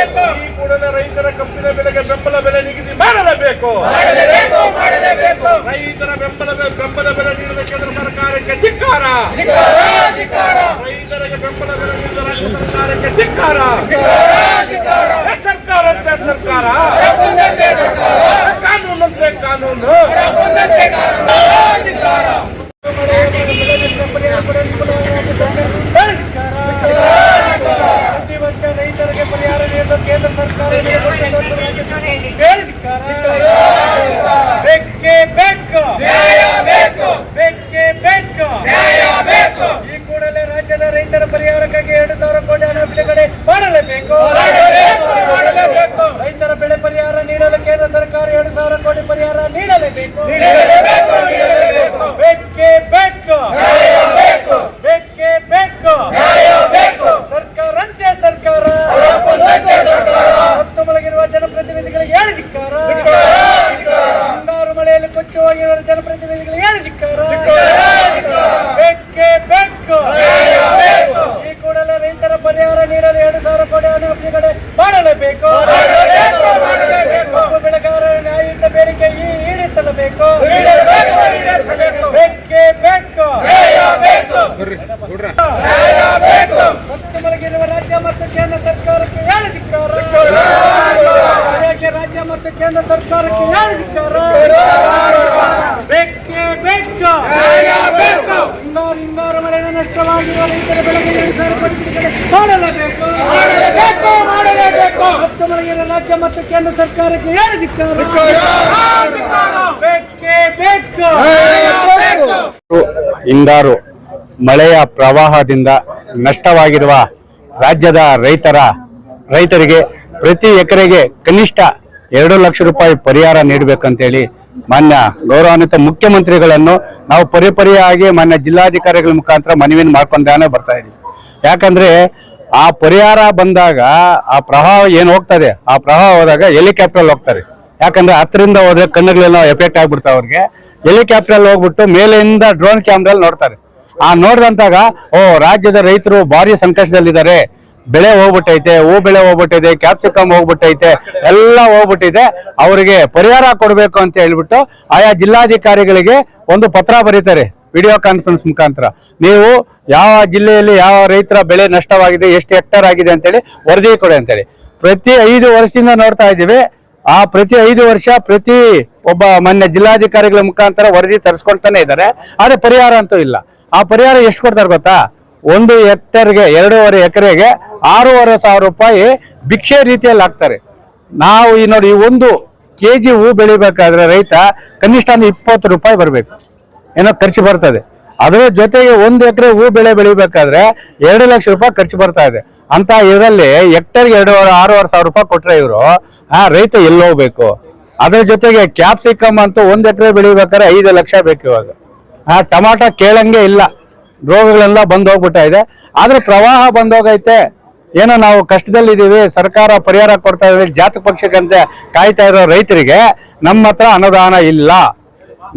ಈ ಕೂಡಲೇ ರೈತರ ಕಬ್ಬಿನ ಬೆಲೆಗೆ ಬೆಂಬಲ ಬೆಲೆ ನಿಗದಿ ಮಾಡಲೇಬೇಕು. ಮಾಡಲೇಬೇಕು ಮಾಡಲೇಬೇಕು. ರೈತರ ಬೆಂಬಲ ಬೆಲೆ ಬೆಂಬಲ ಬೆಲೆ ನೀಡಿದ ಕೇಂದ್ರ ಸರ್ಕಾರಕ್ಕೆ ಧಿಕ್ಕಾರ. ರೈತರಿಗೆ ಬೆಂಬಲ ಬೆಲೆ ನೀಡಿದ ರಾಜ್ಯ ಸರ್ಕಾರಕ್ಕೆ ಧಿಕ್ಕಾರ. ಸರ್ಕಾರಕ್ಕೆ ಸರ್ಕಾರ. ಅಂತ ಸರ್ಕಾರ. ಕಾನೂನಂತೆ ಕಾನೂನು ಪ್ರತಿ ವರ್ಷ ರೈತರಿಗೆ ಪರಿಹಾರ ನೀಡಲು ಕೇಂದ್ರ ಸರ್ಕಾರ ಬೇಕೇ ಬೇಕು ಬೇಕೇ ಬೇಕು ಈ ಕೂಡಲೇ ರಾಜ್ಯದ ರೈತರ ಪರಿಹಾರಕ್ಕಾಗಿ ಎರಡು ಸಾವಿರ ಕೋಟಿ ಹಣ ಬಿಡುಗಡೆ ಮಾಡಲೇಬೇಕು ರೈತರ ಬೆಳೆ ಪರಿಹಾರ ನೀಡಲು ಕೇಂದ್ರ ಸರ್ಕಾರ ಎರಡು ಸಾವಿರ ಕೋಟಿ ಪರಿಹಾರ ನೀಡಲೇಬೇಕು ಬೇಕೇ ಬೇಕು ಬೇಕೇ ಬೇಕು ಸರ್ಕಾರಂತೆ ಸರ್ಕಾರ ಹತ್ತು ಮಲಗಿರುವ ಜನಪ್ರತಿನಿಧಿಗಳಿಗೆ ಹೇಳಿದಿಕ್ಕಾರ ಮುಂಗಾರು ಮಳೆಯಲ್ಲಿ ಕೊಚ್ಚಿ ಹೋಗಿರುವ ಜನಪ್ರತಿನಿಧಿಗಳಿಗೆ ಹೇಳಿದಿಕ್ಕಾರ ಬೇಕೇ ಬೇಕು ಈ ಕೂಡಲೇ ರೈತರ ಪರಿಹಾರ ನೀಡಲು ಎರಡು ಸಾವಿರ ಕೋಟಿ ಹಣ ಬಿಡುಗಡೆ ಮಾಡಲೇಬೇಕು ಕಬ್ಬು ಬೆಳೆಗಾರರ ನ್ಯಾಯಯುತ ಬೇಡಿಕೆ ಈ ಈಡೇರಿಸಲೇಬೇಕು ಬೇಕೇ ಬೇಕು ಮತ್ತು ಮಲಗಿರುವ ರಾಜ್ಯ ಮತ್ತು ಕೇಂದ್ರ ಸರ್ಕಾರಕ್ಕೆ ಹೇಳಿದಿಕ್ಕಾರ ಯಾಕೆ ಮತ್ತು ಕೇಂದ್ರ ಸರ್ಕಾರಕ್ಕೆ ಹೇಳಿದಿಕ್ಕಾರ ಬೇಕೇ ಬೇಕು. ಇನ್ನೂರು ಮಳೆಯಿಂದ ನಷ್ಟವಾಗಿರುವ ರೈತರ ಬೆಳೆಗೆ ಮಾಡಲೇಬೇಕು ಮಲಗಿರುವ ರಾಜ್ಯ ಮತ್ತು ಕೇಂದ್ರ ಸರ್ಕಾರಕ್ಕೆ ಹೇಳಿದಿಕ್ಕಾರ ಬೇಕೇ ಬೇಕು. ಹಿಂಗಾರು ಮಳೆಯ ಪ್ರವಾಹದಿಂದ ನಷ್ಟವಾಗಿರುವ ರಾಜ್ಯದ ರೈತರ ರೈತರಿಗೆ ಪ್ರತಿ ಎಕರೆಗೆ ಕನಿಷ್ಠ ಎರಡು ಲಕ್ಷ ರೂಪಾಯಿ ಪರಿಹಾರ ನೀಡಬೇಕಂತೇಳಿ ಮಾನ್ಯ ಗೌರವಾನ್ವಿತ ಮುಖ್ಯಮಂತ್ರಿಗಳನ್ನು ನಾವು ಪರಿಪರಿಯಾಗಿ ಮಾನ್ಯ ಜಿಲ್ಲಾಧಿಕಾರಿಗಳ ಮುಖಾಂತರ ಮನವಿಯನ್ನು ಮಾಡ್ಕೊಂಡಾನೆ ಬರ್ತಾ ಇದ್ದೀವಿ ಯಾಕಂದ್ರೆ ಆ ಪರಿಹಾರ ಬಂದಾಗ ಆ ಪ್ರವಾಹ ಏನು ಹೋಗ್ತದೆ? ಆ ಪ್ರವಾಹ ಹೋದಾಗ ಹೆಲಿಕಾಪ್ಟರ್ ಹೋಗ್ತಾರೆ. ಯಾಕಂದ್ರೆ ಹತ್ತರಿಂದ ಹೋದ್ರೆ ಕಣ್ಣುಗಳೆಲ್ಲ ಎಫೆಕ್ಟ್ ಆಗ್ಬಿಡ್ತಾವೆ ಅವ್ರಿಗೆ. ಹೆಲಿಕಾಪ್ಟರ್ ಹೋಗ್ಬಿಟ್ಟು ಮೇಲೆಯಿಂದ ಡ್ರೋನ್ ಕ್ಯಾಮ್ರಲ್ಲಿ ನೋಡ್ತಾರೆ. ಆ ನೋಡಿದಂತಾಗ, ಓ, ರಾಜ್ಯದ ರೈತರು ಭಾರಿ ಸಂಕಷ್ಟದಲ್ಲಿದ್ದಾರೆ. ಬೆಳೆ ಹೋಗ್ಬಿಟ್ಟೈತೆ, ಹೂ ಬೆಳೆ ಹೋಗ್ಬಿಟ್ಟೈತೆ ಕ್ಯಾಪ್ಸಿಕಮ್ ಹೋಗ್ಬಿಟ್ಟೈತೆ, ಎಲ್ಲ ಹೋಗ್ಬಿಟ್ಟಿದೆ. ಅವರಿಗೆ ಪರಿಹಾರ ಕೊಡಬೇಕು ಅಂತ ಹೇಳ್ಬಿಟ್ಟು ಆಯಾ ಜಿಲ್ಲಾಧಿಕಾರಿಗಳಿಗೆ ಒಂದು ಪತ್ರ ಬರೀತಾರೆ ವಿಡಿಯೋ ಕಾನ್ಫರೆನ್ಸ್ ಮುಖಾಂತರ. ನೀವು ಯಾವ ಜಿಲ್ಲೆಯಲ್ಲಿ ಯಾವ ರೈತರ ಬೆಳೆ ನಷ್ಟವಾಗಿದೆ, ಎಷ್ಟು ಹೆಕ್ಟರ್ ಆಗಿದೆ ಅಂತೇಳಿ ವರದಿ ಕೊಡಿ ಅಂತೇಳಿ ಪ್ರತಿ ಐದು ವರ್ಷದಿಂದ ನೋಡ್ತಾ ಇದ್ದೀವಿ. ಆ ಪ್ರತಿ ಐದು ವರ್ಷ ಪ್ರತಿ ಒಬ್ಬ ಮಾನ್ಯ ಜಿಲ್ಲಾಧಿಕಾರಿಗಳ ಮುಖಾಂತರ ವರದಿ ತರಿಸ್ಕೊಳ್ತಾನೆ ಇದ್ದಾರೆ. ಆದರೆ ಪರಿಹಾರ ಅಂತೂ ಇಲ್ಲ. ಆ ಪರಿಹಾರ ಎಷ್ಟು ಕೊಡ್ತಾರೆ ಗೊತ್ತಾ? ಒಂದು ಹೆಕ್ಟರ್ಗೆ ಎರಡೂವರೆ ಎಕರೆಗೆ ಆರೂವರೆ ಸಾವಿರ ರೂಪಾಯಿ ಭಿಕ್ಷೆ ರೀತಿಯಲ್ಲಿ ಹಾಕ್ತಾರೆ. ನಾವು ಈ ನೋಡಿ ಒಂದು ಕೆ ಜಿ ಹೂ ಬೆಳಿಬೇಕಾದ್ರೆ ರೈತ ಕನಿಷ್ಠ ಇಪ್ಪತ್ತು ರೂಪಾಯಿ ಬರಬೇಕು. ಏನೋ ಖರ್ಚು ಬರ್ತದೆ. ಅದರ ಜೊತೆಗೆ ಒಂದು ಎಕರೆ ಹೂ ಬೆಳೆ ಬೆಳಿಬೇಕಾದ್ರೆ ಎರಡು ಲಕ್ಷ ರೂಪಾಯಿ ಖರ್ಚು ಬರ್ತಾ ಇದೆ. ಅಂತ ಇದರಲ್ಲಿ ಹೆಕ್ಟರ್ಗೆ ಎರಡೂವರೆ, ಆರೂವರೆ ಸಾವಿರ ರೂಪಾಯಿ ಕೊಟ್ಟರೆ ಇವರು, ಆ, ರೈತ ಎಲ್ಲಿ ಹೋಗ್ಬೇಕು? ಅದ್ರ ಜೊತೆಗೆ ಕ್ಯಾಪ್ಸಿಕಮ್ ಅಂತೂ ಒಂದು ಎಕರೆ ಬೆಳಿಬೇಕಾದ್ರೆ ಐದು ಲಕ್ಷ ಬೇಕು ಇವಾಗ. ಆ, ಟಮಾಟ ಕೇಳಂಗೆ ಇಲ್ಲ. ರೋಗಗಳೆಲ್ಲ ಬಂದ್ ಹೋಗ್ಬಿಟ್ಟ ಇದೆ. ಆದ್ರೆ ಪ್ರವಾಹ ಬಂದೋಗೈತೆ ಏನೋ ನಾವು ಕಷ್ಟದಲ್ಲಿದ್ದೀವಿ, ಸರ್ಕಾರ ಪರಿಹಾರ ಕೊಡ್ತಾ ಇದೆ, ಜಾತಕ ಪಕ್ಷಕ್ಕಂತೆ ಕಾಯ್ತಾ ಇರೋ ರೈತರಿಗೆ ನಮ್ಮ ಹತ್ರ ಅನುದಾನ ಇಲ್ಲ.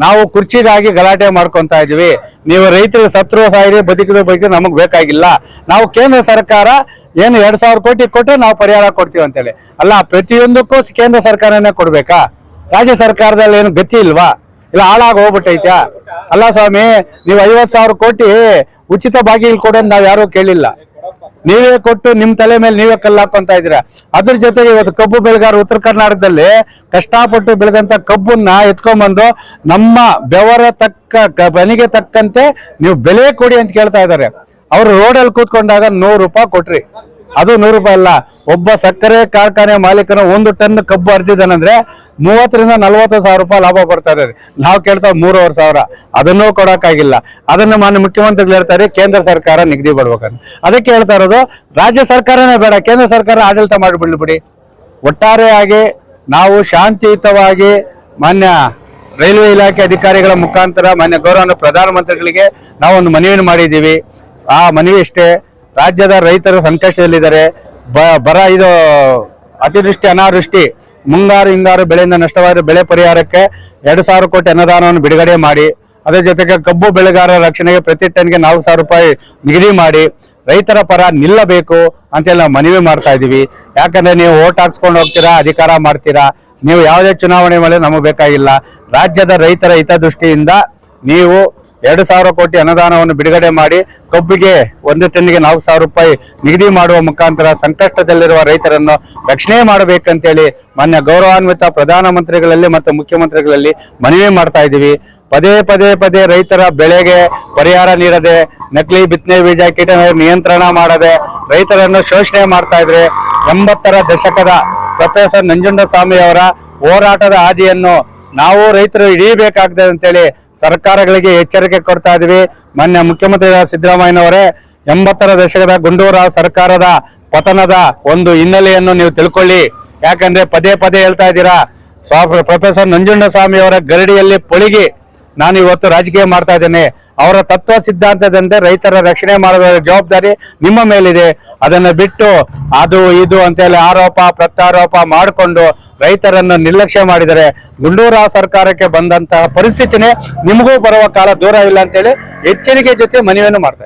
ನಾವು ಕುರ್ಚಿಗಾಗಿ ಗಲಾಟೆ ಮಾಡ್ಕೊಂತ ಇದೀವಿ ನೀವು ರೈತರಿಗೆ ಸತ್ರು ಸಾಯಿರಿ ಬದುಕಿದ ಬಗ್ಗೆ ನಮಗ್ ಬೇಕಾಗಿಲ್ಲ. ನಾವು ಕೇಂದ್ರ ಸರ್ಕಾರ ಏನು ಎರಡ್ ಸಾವಿರ ಕೋಟಿ ಕೊಟ್ಟರೆ ನಾವು ಪರಿಹಾರ ಕೊಡ್ತೀವಿ ಅಂತೇಳಿ. ಅಲ್ಲ, ಪ್ರತಿಯೊಂದಕ್ಕೂ ಕೇಂದ್ರ ಸರ್ಕಾರನೇ ಕೊಡ್ಬೇಕಾ? ರಾಜ್ಯ ಸರ್ಕಾರದಲ್ಲಿ ಏನು ಗತಿ ಇಲ್ವಾ? ಇಲ್ಲ, ಹಾಳಾಗಿ ಹೋಗ್ಬಿಟ್ಟೈತ್ಯಾ? ಅಲ್ಲ ಸ್ವಾಮಿ, ನೀವು ಐವತ್ ಸಾವಿರ ಕೋಟಿ ಉಚಿತ ಬಾಗಿಲು ಕೊಡ ನಾವ್ ಯಾರು ಕೇಳಿಲ್ಲ. ನೀವೇ ಕೊಟ್ಟು ನಿಮ್ ತಲೆ ಮೇಲೆ ನೀವೇ ಕಲ್ಲಾಕೊಂತ ಇದ್ದೀರಾ? ಅದ್ರ ಜೊತೆಗೆ ಇವತ್ತು ಕಬ್ಬು ಬೆಳೆಗಾರ ಉತ್ತರ ಕರ್ನಾಟಕದಲ್ಲಿ ಕಷ್ಟಪಟ್ಟು ಬೆಳೆದಂತ ಕಬ್ಬನ್ನ ಎತ್ಕೊಂಡ್ಬಂದು ನಮ್ಮ ಬೆವರ ತಕ್ಕ ಬನಿಗೆ ಬೆನಿಗೆ ತಕ್ಕಂತೆ ನೀವು ಬೆಲೆ ಕೊಡಿ ಅಂತ ಕೇಳ್ತಾ ಇದ್ದಾರೆ. ಅವ್ರು ರೋಡಲ್ಲಿ ಕೂತ್ಕೊಂಡಾಗ ನೂರು ರೂಪಾಯಿ ಕೊಟ್ರಿ. ಅದು ನೂರು ರೂಪಾಯಿ ಅಲ್ಲ. ಒಬ್ಬ ಸಕ್ಕರೆ ಕಾರ್ಖಾನೆ ಮಾಲೀಕನ ಒಂದು ಟನ್ ಕಬ್ಬು ಹರಿದಿದ್ದಾನಂದ್ರೆ ಮೂವತ್ತರಿಂದ ನಲ್ವತ್ತು ಸಾವಿರ ರೂಪಾಯಿ ಲಾಭ ಕೊಡ್ತಾ ಇದ್ದಾರೆ ನಾವು ಕೇಳ್ತಾ ಮೂರುವರೆ ಸಾವಿರ. ಅದನ್ನೂ ಕೊಡಕ್ಕಾಗಿಲ್ಲ. ಅದನ್ನು ಮಾನ್ಯ ಮುಖ್ಯಮಂತ್ರಿಗಳು ಹೇಳ್ತಾರೆ ಕೇಂದ್ರ ಸರ್ಕಾರ ನಿಗದಿ ಪಡ್ಬೇಕಂತ. ಅದಕ್ಕೆ ಹೇಳ್ತಾ ಇರೋದು, ರಾಜ್ಯ ಸರ್ಕಾರನೇ ಬೇಡ, ಕೇಂದ್ರ ಸರ್ಕಾರ ಆಡಳಿತ ಮಾಡಿಬಿಡ್ಬಿಡಿ ಒಟ್ಟಾರೆಯಾಗಿ ನಾವು ಶಾಂತಿಯುತವಾಗಿ ಮಾನ್ಯ ರೈಲ್ವೆ ಇಲಾಖೆ ಅಧಿಕಾರಿಗಳ ಮುಖಾಂತರ ಮಾನ್ಯ ಗೌರವ ಪ್ರಧಾನಮಂತ್ರಿಗಳಿಗೆ ನಾವು ಒಂದು ಮನವಿಯನ್ನು ಮಾಡಿದ್ದೀವಿ. ಆ ಮನವಿ ಇಷ್ಟೇ ರಾಜ್ಯದ ರೈತರು ಸಂಕಷ್ಟದಲ್ಲಿದ್ದಾರೆ. ಬರ ಇದು ಅತಿವೃಷ್ಟಿ, ಅನಾವೃಷ್ಟಿ, ಮುಂಗಾರು, ಹಿಂಗಾರು ಬೆಳೆಯಿಂದ ನಷ್ಟವಾದ ಬೆಳೆ ಪರಿಹಾರಕ್ಕೆ ಎರಡು ಸಾವಿರ ಕೋಟಿ ಅನುದಾನವನ್ನು ಬಿಡುಗಡೆ ಮಾಡಿ ಅದರ ಜೊತೆಗೆ ಕಬ್ಬು ಬೆಳೆಗಾರರ ರಕ್ಷಣೆಗೆ ಪ್ರತಿ ಟನ್ಗೆ ನಾಲ್ಕು ಸಾವಿರ ರೂಪಾಯಿ ನಿಗದಿ ಮಾಡಿ, ರೈತರ ಪರ ನಿಲ್ಲಬೇಕು ಅಂತೆಲ್ಲ ನಾವು ಮನವಿ ಮಾಡ್ತಾ ಇದ್ದೀವಿ. ಯಾಕಂದ್ರೆ ನೀವು ಓಟ್ ಹಾಕ್ಸ್ಕೊಂಡು ಹೋಗ್ತೀರಾ, ಅಧಿಕಾರ ಮಾಡ್ತೀರಾ, ನೀವು ಯಾವುದೇ ಚುನಾವಣೆ ಮೇಲೆ ನಮಗೆ ಬೇಕಾಗಿಲ್ಲ. ರಾಜ್ಯದ ರೈತರ ಹಿತದೃಷ್ಟಿಯಿಂದ ನೀವು ಎರಡು ಸಾವಿರ ಕೋಟಿ ಅನುದಾನವನ್ನು ಬಿಡುಗಡೆ ಮಾಡಿ ಕಬ್ಬಿಗೆ ಒಂದು ಟನ್ನಿಗೆ ನಾಲ್ಕು ಸಾವಿರ ರೂಪಾಯಿ ನಿಗದಿ ಮಾಡುವ ಮುಖಾಂತರ ಸಂಕಷ್ಟದಲ್ಲಿರುವ ರೈತರನ್ನು ರಕ್ಷಣೆ ಮಾಡಬೇಕಂತೇಳಿ ಮಾನ್ಯ ಗೌರವಾನ್ವಿತ ಪ್ರಧಾನಮಂತ್ರಿಗಳಲ್ಲಿ ಮತ್ತು ಮುಖ್ಯಮಂತ್ರಿಗಳಲ್ಲಿ ಮನವಿ ಮಾಡ್ತಾ ಇದ್ದೀವಿ. ಪದೇ ಪದೇ ಪದೇ ರೈತರ ಬೆಳೆಗೆ ಪರಿಹಾರ ನೀಡದೆ, ನಕಲಿ ಬಿತ್ತನೆ ಬೀಜ ಕೀಟ ನಿಯಂತ್ರಣ ಮಾಡದೆ ರೈತರನ್ನು ಶೋಷಣೆ ಮಾಡ್ತಾ ಇದ್ರೆ ಎಂಬತ್ತರ ದಶಕದ ಪ್ರೊಫೆಸರ್ ನಂಜುಂಡಸ್ವಾಮಿ ಅವರ ಹೋರಾಟದ ಹಾದಿಯನ್ನು ನಾವು ರೈತರು ಹಿಡಿಯಬೇಕಾಗ್ತದೆ ಅಂತೇಳಿ ಸರ್ಕಾರಗಳಿಗೆ ಎಚ್ಚರಿಕೆ ಕೊಡ್ತಾ ಇದೀವಿ. ಮಾನ್ಯ ಮುಖ್ಯಮಂತ್ರಿ ಸಿದ್ದರಾಮಯ್ಯನವರೇ, ಎಂಬತ್ತರ ದಶಕದ ಗುಂಡೂರಾವ್ ಸರ್ಕಾರದ ಪತನದ ಒಂದು ಹಿನ್ನೆಲೆಯನ್ನು ನೀವು ತಿಳ್ಕೊಳ್ಳಿ. ಯಾಕಂದ್ರೆ ಪದೇ ಪದೇ ಹೇಳ್ತಾ ಇದ್ದೀರಾ, ಸ್ವಾ, ಪ್ರೊಫೆಸರ್ ನಂಜುಂಡಸ್ವಾಮಿ ಅವರ ಗರಡಿಯಲ್ಲಿ ಪೊಳಿಗಿ ನಾನು ಇವತ್ತು ರಾಜಕೀಯ ಮಾಡ್ತಾ ಇದ್ದೇನೆ. ಅವರ ತತ್ವ ಸಿದ್ಧಾಂತದಂತೆ ರೈತರ ರಕ್ಷಣೆ ಮಾಡುವ ಜವಾಬ್ದಾರಿ ನಿಮ್ಮ ಮೇಲಿದೆ. ಅದನ್ನು ಬಿಟ್ಟು ಅದು ಇದು ಅಂತೇಳಿ ಆರೋಪ, ಪ್ರತ್ಯಾರೋಪ ಮಾಡಿಕೊಂಡು ರೈತರನ್ನು ನಿರ್ಲಕ್ಷ್ಯ ಮಾಡಿದರೆ ಗುಂಡೂರಾವ್ ಸರ್ಕಾರಕ್ಕೆ ಬಂದಂತಹ ಪರಿಸ್ಥಿತಿನೇ ನಿಮಗೂ ಬರುವ ಕಾಲ ದೂರ ಇಲ್ಲ ಅಂತೇಳಿ ಎಚ್ಚರಿಕೆ ಜೊತೆ ಮನವಿಯನ್ನು ಮಾಡ್ತಾ